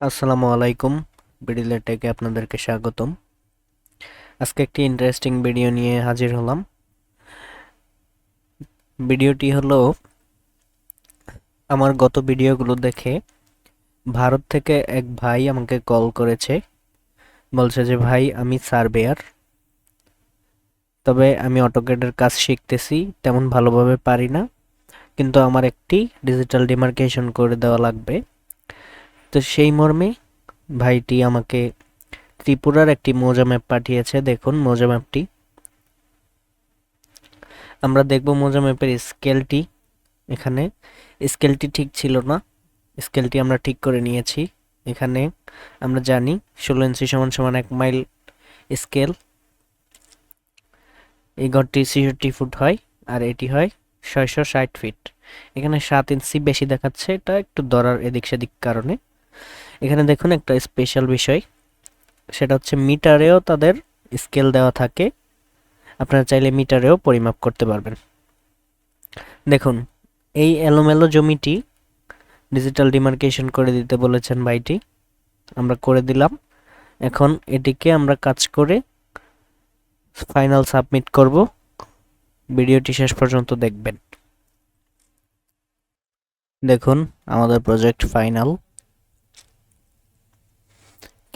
আসসালামু আলাইকুম বিডিলের টেকে আপনাদেরকে স্বাগতম। আজকে একটি ইন্টারেস্টিং ভিডিও নিয়ে হাজির হলাম। ভিডিওটি হলো, আমার গত ভিডিওগুলো দেখে ভারত থেকে এক ভাই আমাকে কল করেছে। বলছে যে, ভাই, আমি সার্ভেয়ার। তবে আমি অটোক্যাডের কাজ শিখতেছি, তেমন ভালোভাবে পারি না। কিন্তু আমার একটি ডিজিটাল ডিমার্কেশন করে দেওয়া লাগবে। তো সেই মর্মে ভাইটি আমাকে ত্রিপুরার একটি মোজা ম্যাপ পাঠিয়েছে। দেখুন মোজা ম্যাপটি আমরা দেখব মোজা ম্যাপের স্কেলটি এখানে। স্কেলটি ঠিক ছিল না। স্কেলটি আমরা ঠিক করে নিয়েছি। এখানে আমরা জানি ষোলো ইঞ্চি সমান সমান এক মাইল স্কেল এই ঘরটি ছিষট্টি ফুট হয় আর এটি হয় ছয়শো ষাট ফিট এখানে সাত ইঞ্চি বেশি দেখাচ্ছে। এটা একটু দরার এদিক সেদিক কারণে। এখানে দেখুন একটা স্পেশাল বিষয়। সেটা হচ্ছে মিটারেও তাদের স্কেল দেওয়া থাকে। আপনারা চাইলে মিটারেও পরিমাপ করতে পারবেন। দেখুন, এই এলোমেলো জমিটি ডিজিটাল ডিমার্কেশন করে দিতে বলেছেন ভাইটি। আমরা করে দিলাম। এখন এটিকে আমরা কাজ করে ফাইনাল সাবমিট করব। ভিডিওটি শেষ পর্যন্ত দেখবেন। দেখুন, আমাদের প্রজেক্ট ফাইনাল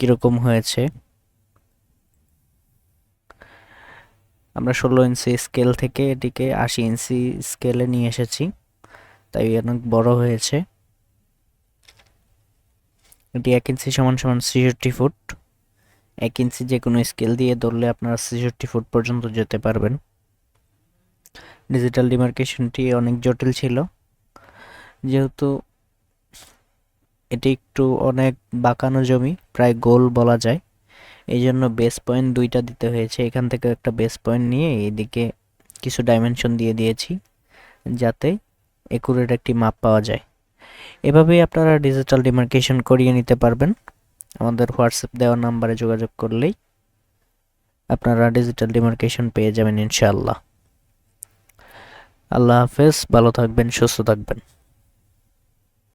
কীরকম হয়েছে? আমরা ষোলো ইঞ্চি স্কেল থেকে এটিকে আশি ইঞ্চি স্কেলে নিয়ে এসেছি, তাই অনেক বড় হয়েছে। এটি এক ইঞ্চি সমান সমান ছেষট্টি ফুট। এক ইঞ্চি যে কোনো স্কেল দিয়ে ধরলে আপনারা ছেষট্টি ফুট পর্যন্ত যেতে পারবেন। ডিজিটাল ডিমার্কেশনটি অনেক জটিল ছিল। যেহেতু এটি একটু অনেক বাঁকানো জমি, প্রায় গোল বলা যায়। এই জন্য বেস পয়েন্ট দুইটা দিতে হয়েছে। এখান থেকে একটা বেস পয়েন্ট নিয়ে এইদিকে কিছু ডাইমেনশন দিয়ে দিয়েছি, যাতে একুরেট একটি মাপ পাওয়া যায়। এভাবেই আপনারা ডিজিটাল ডিমার্কেশন করিয়ে নিতে পারবেন। আমাদের হোয়াটসঅ্যাপ দেওয়া নাম্বারে যোগাযোগ করলেই আপনারা ডিজিটাল ডিমার্কেশন পেয়ে যাবেন ইনশাআল্লাহ। আল্লাহ হাফেজ, ভালো থাকবেন, সুস্থ থাকবেন।